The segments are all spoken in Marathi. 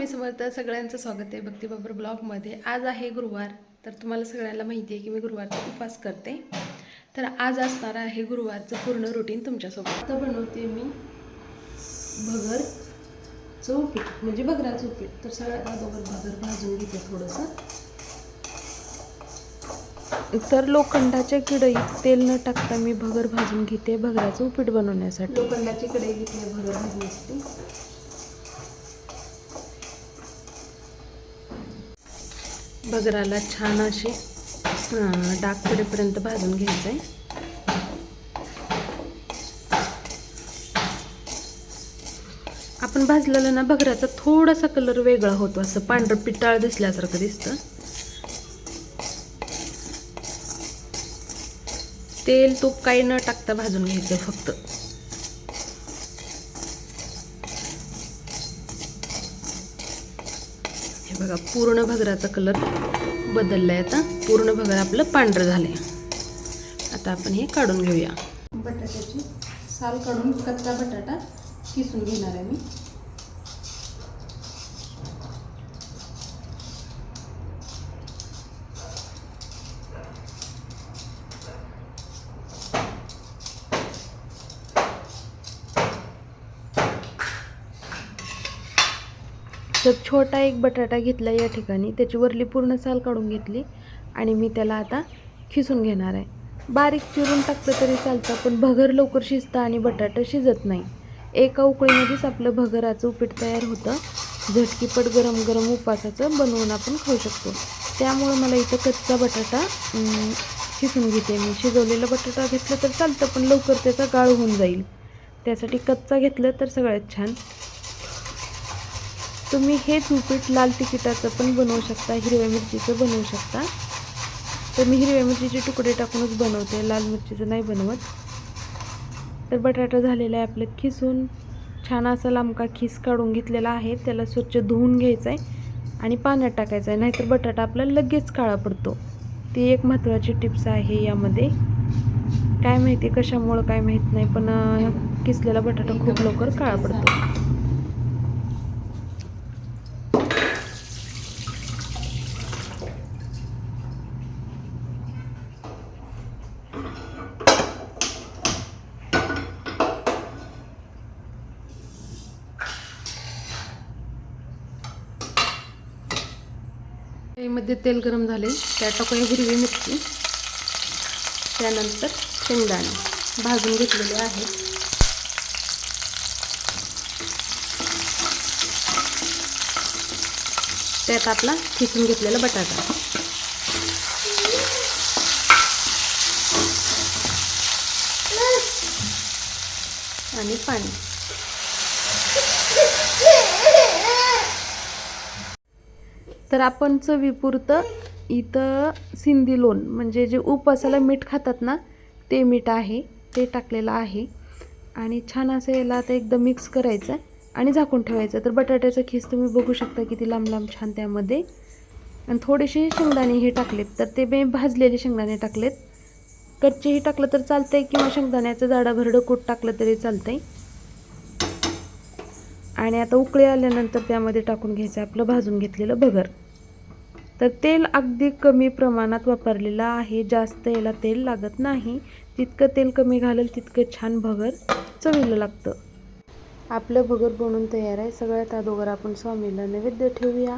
तर सगळ्यांचं स्वागत आहे भक्तीबाबर ब्लॉगमध्ये. आज आहे गुरुवार तर तुम्हाला सगळ्यांना माहिती आहे की मी गुरुवारचा उपवास करते. तर आज असणार आहे गुरुवारचं पूर्ण रुटीन तुमच्यासोबत. आता बनवते मी भगर चौपीठ म्हणजे बगरा चौपीठ तर सगळ्यात अगोदर भगर भाजून घेते थोडंसं. तर लोखंडाच्या किडईत तेल न टाकता मी भगर भाजून घेते भगराचं उपीट बनवण्यासाठी. लोखंडाची कढई घेतली भगर भाजण्यासाठी. बगराला छान असे अं, डाग पडेपर्यंत भाजून घ्यायचं आहे आपण भाजलेलं ना बगराचा थोडासा कलर वेगळा होतो असं पांढरं पिटाळ दिसल्यासारखं दिसतं. तेल तूप काही न टाकता भाजून घ्यायचं फक्त. बघा पूर्ण भगराचा कलर बदलला आहे आता. पूर्ण भगर आपलं पांढरं झालंय. आता आपण हे काढून घेऊया. बटाट्याची साल काढून कच्चा बटाटा किसून घेणार आहे मी. तर छोटा एक बटाटा घेतला या ठिकाणी. त्याची वरली पूर्ण साल काढून घेतली आणि मी त्याला आता खिसून घेणार आहे. बारीक चिरून टाकलं तरी चालतं पण भगर लवकर शिजतं आणि बटाटा शिजत नाही. एका उकळीमध्येच आपलं भगराचं उपीट तयार होतं. झटकीपट गरम गरम उपासाचं बनवून आपण खाऊ शकतो. त्यामुळं मला इथं कच्चा बटाटा खिसून घेते मी. शिजवलेला बटाटा घेतलं तर चालतं पण लवकर त्याचा गाळ होऊन जाईल. त्यासाठी कच्चा घेतलं तर सगळ्यात छान. तुम्ही हेच उपीट लाल तिकिटाचं पण बनवू शकता हिरव्या मिरचीचं बनवू शकता. तर मी हिरव्या मिरचीचे तुकडे टाकूनच बनवते लाल मिरचीचं नाही बनवत. तर बटाटा झालेला आहे आपलं खिसून. छान असा लांबका खिस काढून घेतलेला आहे त्याला स्वच्छ धुवून घ्यायचा आहे आणि पाण्यात टाकायचं आहे नाहीतर बटाटा आपला लगेच काळा पडतो. ती एक महत्त्वाची टिप्स आहे यामध्ये. काय माहिती कशामुळं काय माहीत नाही पण किसलेला बटाटा खूप लवकर काळा पडतो. मध्ये तेल गरम झाले. त्या टाकूया हिरवी मिरची. त्यानंतर शेंगदाणे भाजून घेतलेले आहे त्यात आपला खिसून घेतलेला बटाटा. आणि पाणी. तर आपण चवीपुरतं इथं सिंधी लोण म्हणजे जे उपासाला मीठ खातात ना ते मीठ आहे ते टाकलेलं आहे. आणि छान असं याला आता एकदम मिक्स करायचं आणि झाकून ठेवायचं. तर बटाट्याचा खीस तुम्ही बघू शकता किती लांब लांब छान त्यामध्ये. आणि थोडेसे शेंगदाणे हे टाकलेत तर ते मी भाजलेले शेंगदाणे टाकलेत. कच्चेही टाकलं तर चालतंय किंवा शेंगदाण्याचं जाडाभरडं कूट टाकलं तरी चालतंय. आणि आता उकळी आल्यानंतर त्यामध्ये टाकून घ्यायचं आपलं भाजून घेतलेलं भगर तर तेल अगदी कमी प्रमाणात वापरलेलं आहे. जास्त याला तेल लागत नाही. जितकं तेल कमी घालेल तितकं छान भगर चवीला लागतं. आपलं भगर बनवून तयार आहे. सगळ्यात अगोदर आपण स्वामीला नैवेद्य ठेवूया.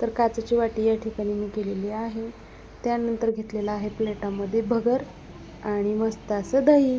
तर काचेची वाटी या ठिकाणी मी केलेली आहे. त्यानंतर घेतलेलं आहे प्लेटामध्ये भगर आणि मस्त असं दही.